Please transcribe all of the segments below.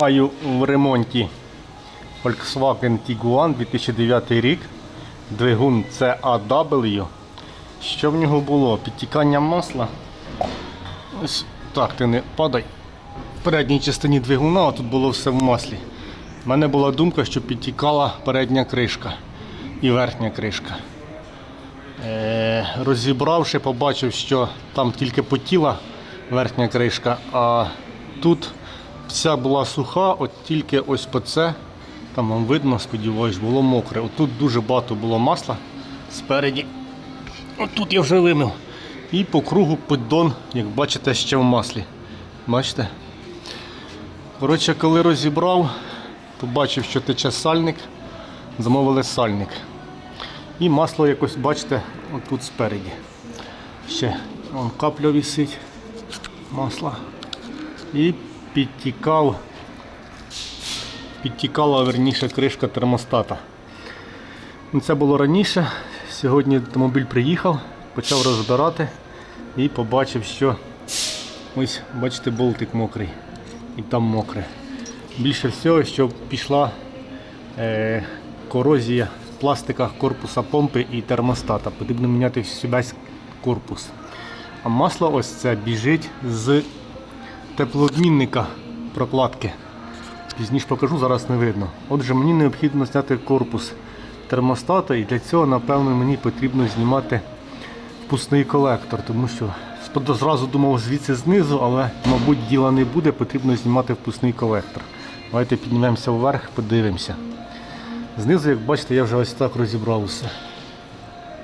Маю в ремонті Volkswagen Tiguan 2009 рік. Двигун CAW. Що в нього було? Підтікання масла. Ось так, ти не падай. В передній частині двигуна, а тут було все в маслі. У мене була думка, що підтікала передня кришка і верхня кришка. Е, розібравши, побачив, що там тільки потіла верхня кришка, а тут вся була суха, от тільки ось по це, там вам видно, сподіваюсь, було мокре. От тут дуже багато було масла спереді. От я вже вимив. І по кругу поддон, як бачите, ще в маслі. Бачите? Коротше, коли розібрав, побачив, що тече сальник, замовили сальник. І масло якось, бачите, отут спереді. Ще капля висить масла. І підтікав, підтікала верніше кришка термостата. Ну, Це було раніше. Сьогодні автомобіль приїхав, почав розбирати і побачив, що ось, бачите, болтик мокрий. І там мокре. Більше всього, що пішла е, корозія в пластиках корпуса помпи і термостата. Потрібно міняти весь корпус. А масло ось це біжить з теплообмінника прокладки. Пізніше покажу, зараз не видно. Отже, мені необхідно зняти корпус термостата і для цього, напевно, мені потрібно знімати впускний колектор, тому що зразу думав звідси знизу, але, мабуть, діла не буде, потрібно знімати впускний колектор. Давайте піднімемося вверх, подивимося. Знизу, як бачите, я вже ось так розібрав усе.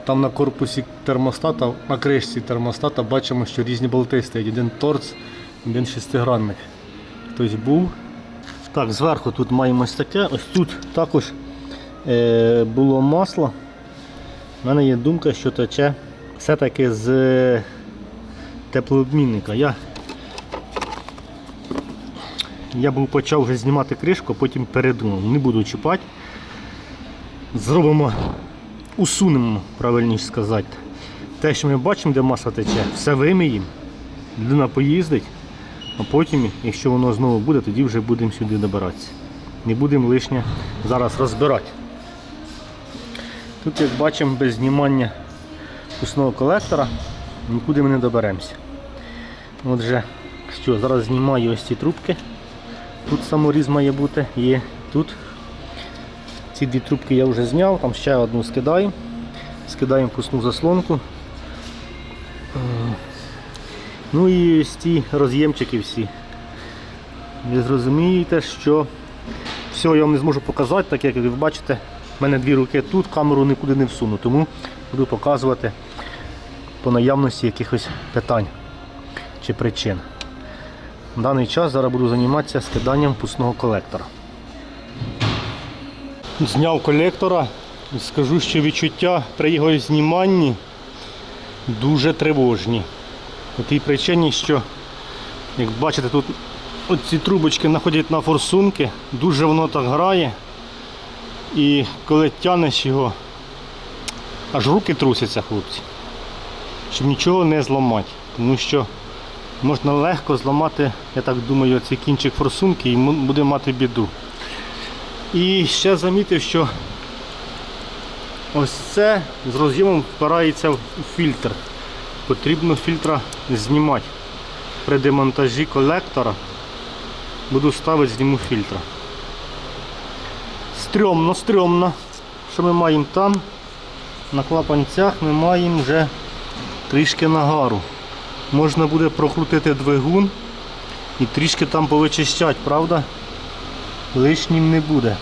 Там на корпусі термостата, на кришці термостата бачимо, що різні болти стоять. Один торц, один шестигранник. Хтось був. Так, зверху тут маємо ось таке. Ось тут також е, було масло. У мене є думка, що тече все-таки з е, теплообмінника. Я, я був почав вже знімати кришку, а потім передумав. Не буду чіпати. Зробимо, усунемо, правильніше сказати. Те, що ми бачимо, де масло тече, все виміємо, людина поїздить, а потім, якщо воно знову буде, тоді вже будемо сюди добиратися. Не будемо лишнє зараз розбирати. Тут, як бачимо, без знімання впускного колектора нікуди ми не доберемося. Отже, що, зараз знімаю ось ці трубки. Тут саморіз має бути, є тут. Ці дві трубки я вже зняв, там ще одну скидаю. Скидаємо впускну заслонку. Ну і ось ці роз'ємчики всі. Ви зрозумієте, що все я вам не зможу показати, так як ви бачите, в мене дві руки тут, камеру нікуди не всуну, тому буду показувати по наявності якихось питань чи причин. В даний час зараз буду займатися скиданням впускного колектора. Зняв колектора скажу, що відчуття при його зніманні дуже тривожні. По тій причині, що, як бачите, тут оці трубочки знаходять на форсунки, дуже воно так грає. І коли тянеш його, аж руки трусяться, хлопці, щоб нічого не зламати. Тому що можна легко зламати, я так думаю, цей кінчик форсунки і буде мати біду. І ще замітив, що ось це з роз'ємом впирається в фільтр. Потрібно фільтра знімати. При демонтажі колектора буду ставити, зніму фільтра. Стрьомно, стрьомно. Що ми маємо там? На клапанцях ми маємо вже трішки нагару. Можна буде прокрутити двигун і трішки там повичищати, правда? Лишнім не буде.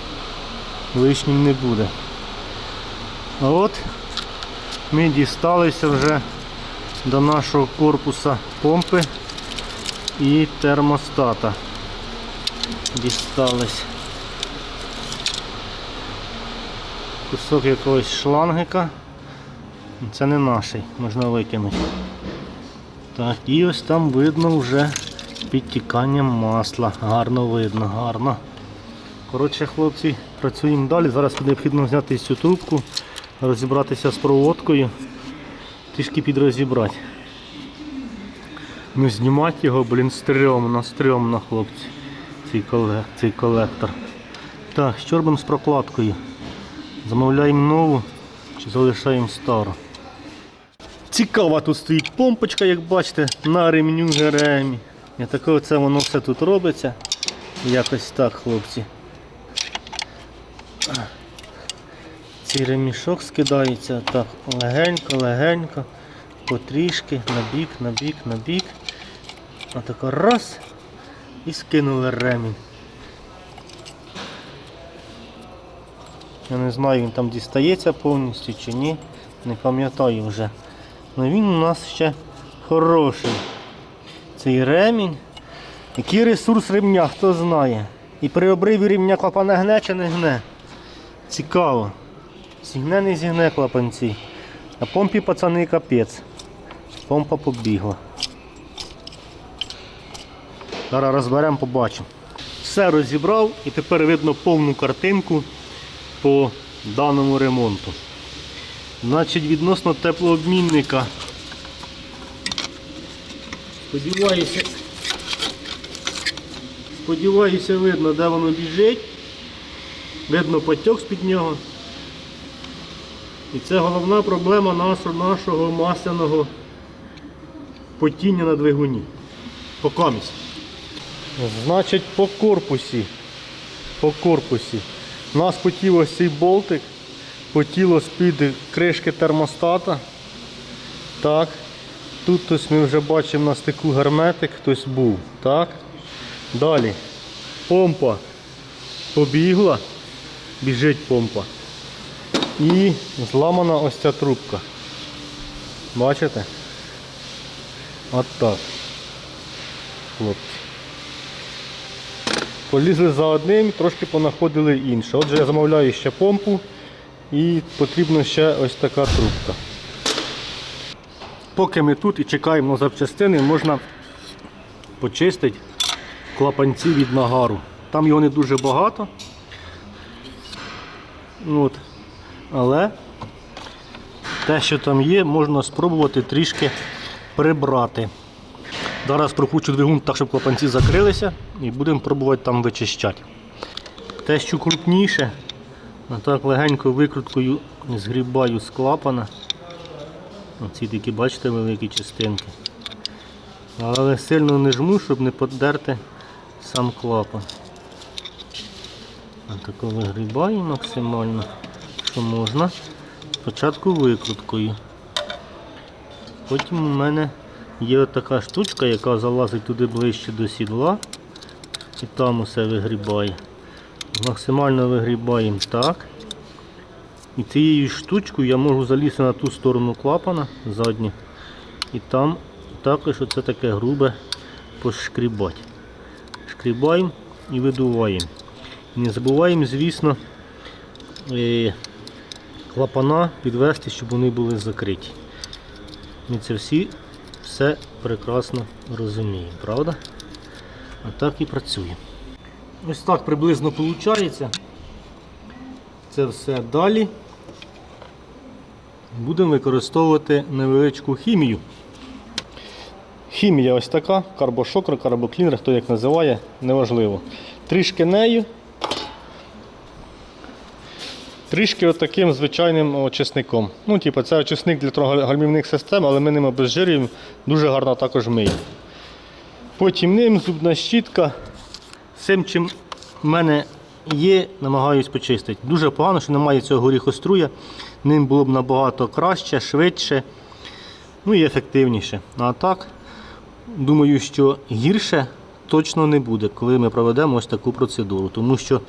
Лишнім не буде. От ми дісталися вже до нашого корпуса помпи і термостата. Дістались. Кусок якогось шлангика. Це не наш, можна викинути. Так, і ось там видно вже підтікання масла. Гарно видно, гарно. Коротше, хлопці, працюємо далі. Зараз необхідно зняти цю трубку, розібратися з проводкою, трішки підрозібрати. Ну знімати його, блін, стрьомно, стрьомно, хлопці. цей, коле- цей колектор. Так, що робимо з прокладкою? Замовляємо нову чи залишаємо стару? Цікава тут стоїть помпочка, як бачите, на ремню Геремі. І таке оце воно все тут робиться. Якось так, хлопці. Цей ремішок скидається так легенько, легенько, потрішки, на бік, на бік, на бік. Отако раз і скинули ремінь. Я не знаю, він там дістається повністю чи ні. Не пам'ятаю вже. Але він у нас ще хороший. Цей ремінь. Який ресурс ремня, хто знає. І при обриві ремня клапана гне чи не гне. Цікаво. Зігне не зігне клапанці. А помпі пацани капець. Помпа побігла. Зараз розберемо, побачимо. Все розібрав і тепер видно повну картинку по даному ремонту. Значить, відносно теплообмінника. Сподіваюся, сподіваюся, видно, де воно біжить. Видно потік з-під нього. І це головна проблема нашого, масляного потіння на двигуні. По комісі. Значить, по корпусі. По корпусі. У нас потів ось цей болтик, потіло з-під кришки термостата. Так. Тут ось ми вже бачимо на стику герметик, хтось був. Так. Далі. Помпа побігла, біжить помпа. І зламана ось ця трубка. Бачите? От так. Хлопці. Полізли за одним, трошки понаходили інше. Отже, я замовляю ще помпу і потрібна ще ось така трубка. Поки ми тут і чекаємо на запчастини, можна почистити клапанці від нагару. Там його не дуже багато. От. Але те, що там є, можна спробувати трішки прибрати. Зараз прокручу двигун так, щоб клапанці закрилися і будемо пробувати там вичищати. Те, що крупніше, отак легенько викруткою згрібаю з клапана. Оці такі, бачите, великі частинки. Але сильно не жму, щоб не подерти сам клапан. Отако вигрібаю максимально, що можна. Спочатку викруткою. Потім у мене є така штучка, яка залазить туди ближче до сідла і там усе вигрібає. Максимально вигрібаємо так. І цією штучкою я можу залізти на ту сторону клапана задню. І там також оце таке грубе пошкрібати. Шкрібаємо і видуваємо. Не забуваємо, звісно, е, клапана підвести, щоб вони були закриті. Ми це всі все прекрасно розуміємо, правда? А так і працює. Ось так приблизно виходить. Це все далі. Будемо використовувати невеличку хімію. Хімія ось така, карбошокер, карбоклінер, хто як називає, неважливо. Трішки нею. Трішки отаким звичайним очисником. Ну, типу, це очисник для гальмівних систем, але ми ним обезжирюємо, дуже гарно також миємо. Потім ним зубна щітка. Всім, чим в мене є, намагаюсь почистити. Дуже погано, що немає цього горіхоструя. Ним було б набагато краще, швидше, ну і ефективніше. А так, думаю, що гірше точно не буде, коли ми проведемо ось таку процедуру. Тому що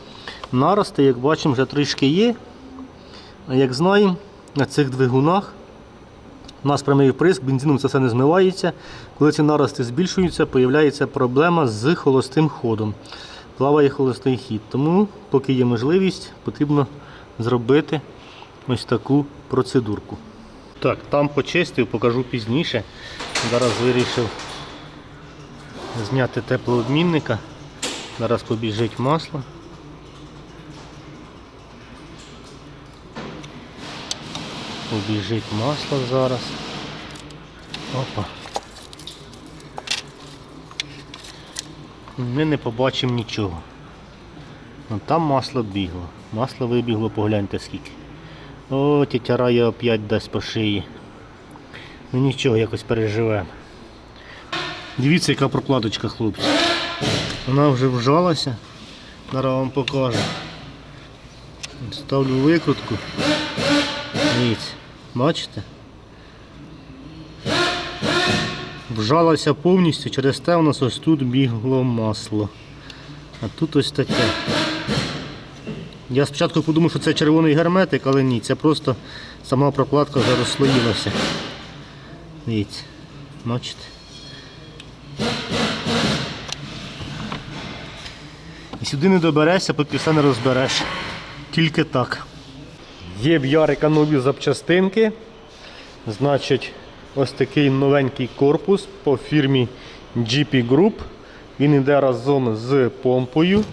нарости, як бачимо, вже трішки є. Як знаємо, на цих двигунах у нас прямий вприск, бензином це все не змивається. Коли ці нарости збільшуються, з'являється проблема з холостим ходом. Плаває холостий хід. Тому, поки є можливість, потрібно зробити ось таку процедурку. Так, там почистив, покажу пізніше. Зараз вирішив зняти теплообмінника. Зараз побіжить масло. Побіжить масло зараз. Опа. ми не побачимо нічого. Ну, там масло бігло. Масло вибігло, погляньте скільки. О, тітя Рая опять дасть по шиї. Ну нічого, якось переживемо. Дивіться, яка прокладочка, хлопці. Вона вже вжалася. Зараз вам покажу. Ставлю викрутку. Дивіться, бачите? Вжалася повністю, через те у нас ось тут бігло масло. А тут ось таке. Я спочатку подумав, що це червоний герметик, але ні, це просто сама прокладка вже розслоїлася. Дивіться, бачите? І сюди не доберешся, поки все не розбереш. Тільки так. Є в Ярика нові запчастинки. Значить, ось такий новенький корпус по фірмі GP Group. Він йде разом з помпою.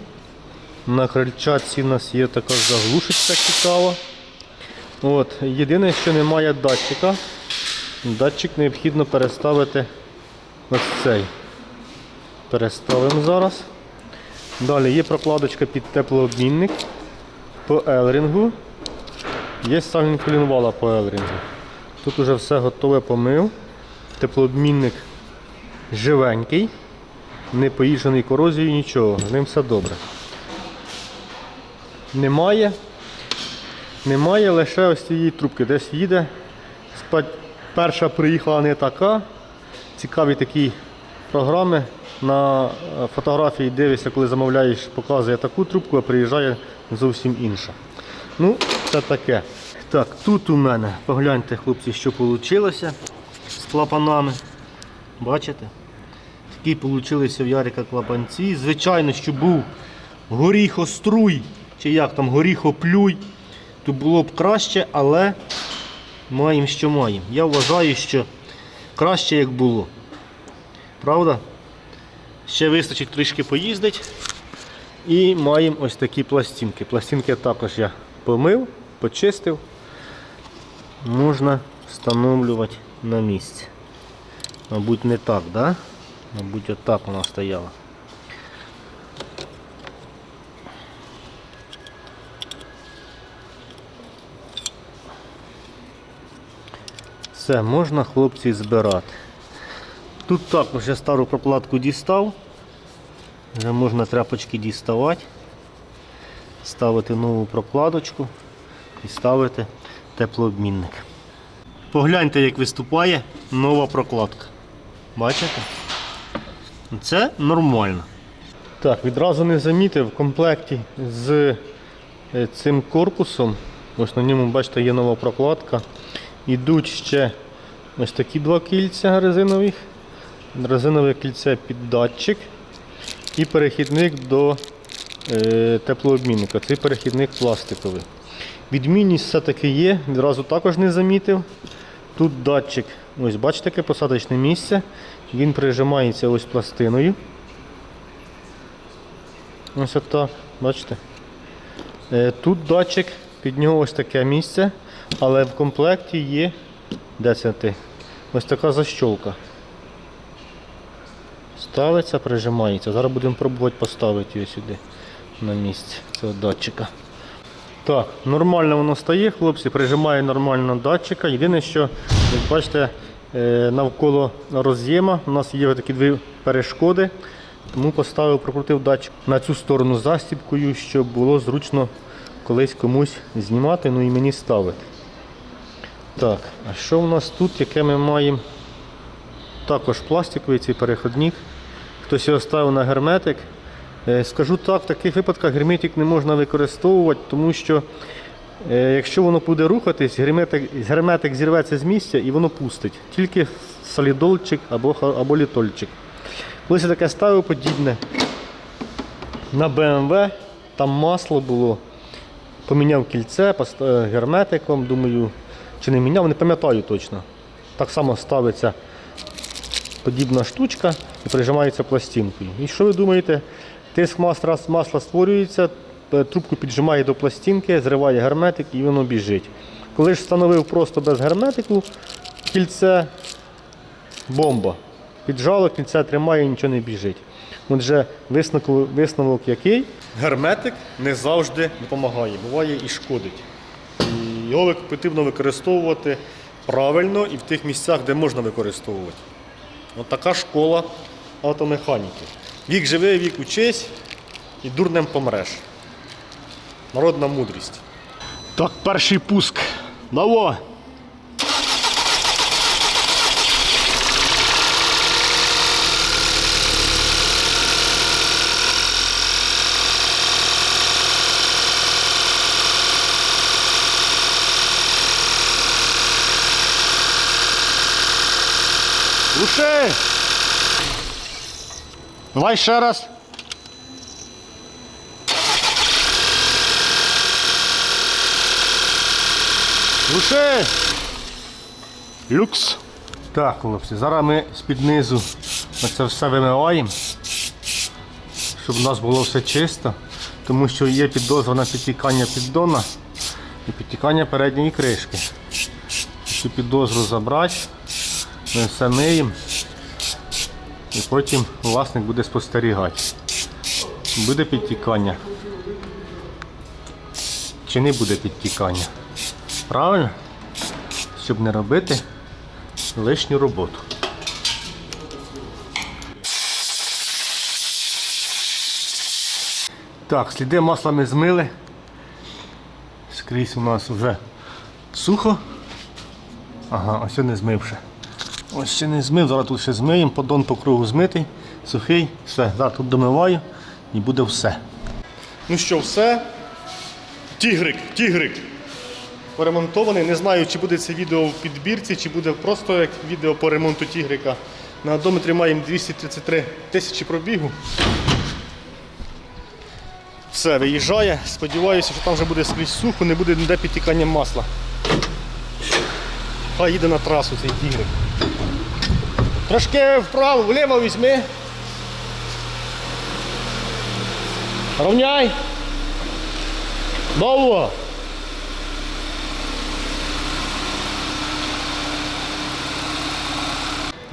На крильчатці у нас є така заглушечка цікава. От. Єдине, що немає датчика. Датчик необхідно переставити ось цей. Переставимо зараз. Далі є прокладочка під теплообмінник по елрингу. Є сальник колінвала по елрингу. Тут уже все готове помив. Теплообмінник живенький, не поїжджений корозією, нічого, з ним все добре. Немає. Немає лише ось цієї трубки. Десь їде. Перша приїхала не така. Цікаві такі програми. На е, фотографії дивишся, коли замовляєш, показує таку трубку, а приїжджає зовсім інша. Ну, це таке. Так, тут у мене, погляньте, хлопці, що вийшло з клапанами. Бачите? Такі получилися в Ярика клапанці. Звичайно, що був горіхоструй, чи як там, горіхоплюй, то було б краще, але маємо, що маємо. Я вважаю, що краще як було. Правда? Ще вистачить трішки поїздити. І маємо ось такі пластинки. Пластинки також я помив, почистив. Можна встановлювати на місці. Мабуть, не так, да? Мабуть, отак вона стояла. Все, можна хлопці збирати. Тут також я стару прокладку дістав. Вже можна тряпочки діставати, ставити нову прокладочку і ставити теплообмінник. Погляньте, як виступає нова прокладка. Бачите? Це нормально. Так, відразу не замітив в комплекті з е, цим корпусом. Ось на ньому, бачите, є нова прокладка. Ідуть ще ось такі два кільця резинових. Резинове кільце під датчик і перехідник до е, теплообмінника. Цей перехідник пластиковий. Відмінність все-таки є, відразу також не замітив. Тут датчик, ось бачите, таке посадочне місце. Він прижимається ось пластиною. Ось отак, бачите? Е, Тут датчик, під нього ось таке місце, але в комплекті є де це ти? Ось така защолка. Ставиться, прижимається. Зараз будемо пробувати поставити її сюди на місце цього датчика. Так, нормально воно стає, хлопці, прижимає нормально датчика. Єдине, що, як бачите, е, навколо роз'єма у нас є такі дві перешкоди. Тому поставив, прокрутив датчик на цю сторону застіпкою, щоб було зручно колись комусь знімати, ну і мені ставити. Так, а що в нас тут, яке ми маємо? Також пластиковий цей переходник. Хтось його ставив на герметик. Е, Скажу так, в таких випадках герметик не можна використовувати, тому що е, якщо воно буде рухатись, герметик, герметик зірветься з місця і воно пустить. Тільки солідолчик або, або літольчик. Колись я таке ставив подібне на BMW, там масло було. Поміняв кільце е, герметиком, думаю, чи не міняв, не пам'ятаю точно. Так само ставиться подібна штучка і прижимається пластинкою. І що ви думаєте? Тиск масла, масла створюється, е, трубку піджимає до пластинки, зриває герметик і воно біжить. Коли ж встановив просто без герметику, кільце бомба. Піджало, кільце тримає нічого не біжить. Отже, висновок, висновок який? Герметик не завжди допомагає, буває і шкодить. І його потрібно використовувати правильно і в тих місцях, де можна використовувати. От школа автомеханіки. Вік живи, вік учись і дурнем помреш. Народна мудрість. Так, перший пуск. Наво! Глуши! Давай ще раз. Глуши! Люкс. Так, хлопці, зараз ми з-під низу це все вимиваємо, щоб у нас було все чисто, тому що є підозра на підтікання піддона і підтікання передньої кришки. Цю підозру забрати, ми все миємо і потім власник буде спостерігати. Буде підтікання. Чи не буде підтікання? Правильно? Щоб не робити лишню роботу. Так, сліди масла ми змили. Скрізь у нас вже сухо. Ага, ось не змивши. Ось ще не змив, зараз тут ще змиємо, подон по кругу змитий, сухий, все, зараз тут домиваю і буде все. Ну що, все. Тігрик, тігрик. Поремонтований. Не знаю, чи буде це відео в підбірці, чи буде просто як відео по ремонту тігрика. На одометрі маємо 233 тисячі пробігу. Все, виїжджає. Сподіваюся, що там вже буде скрізь сухо, не буде ніде підтікання масла. Хай їде на трасу цей тігрик. Трошки вправо, вліво візьми. Равняй. Ново.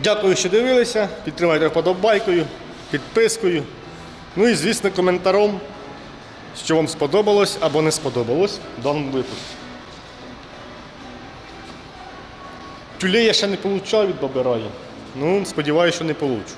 Дякую, що дивилися. Підтримайте вподобайкою, підпискою. Ну і, звісно, коментаром, що вам сподобалось або не сподобалось в даному випуску. Тюлей я ще не получав від баби Раї. Ну, сподіваюся, що не получу.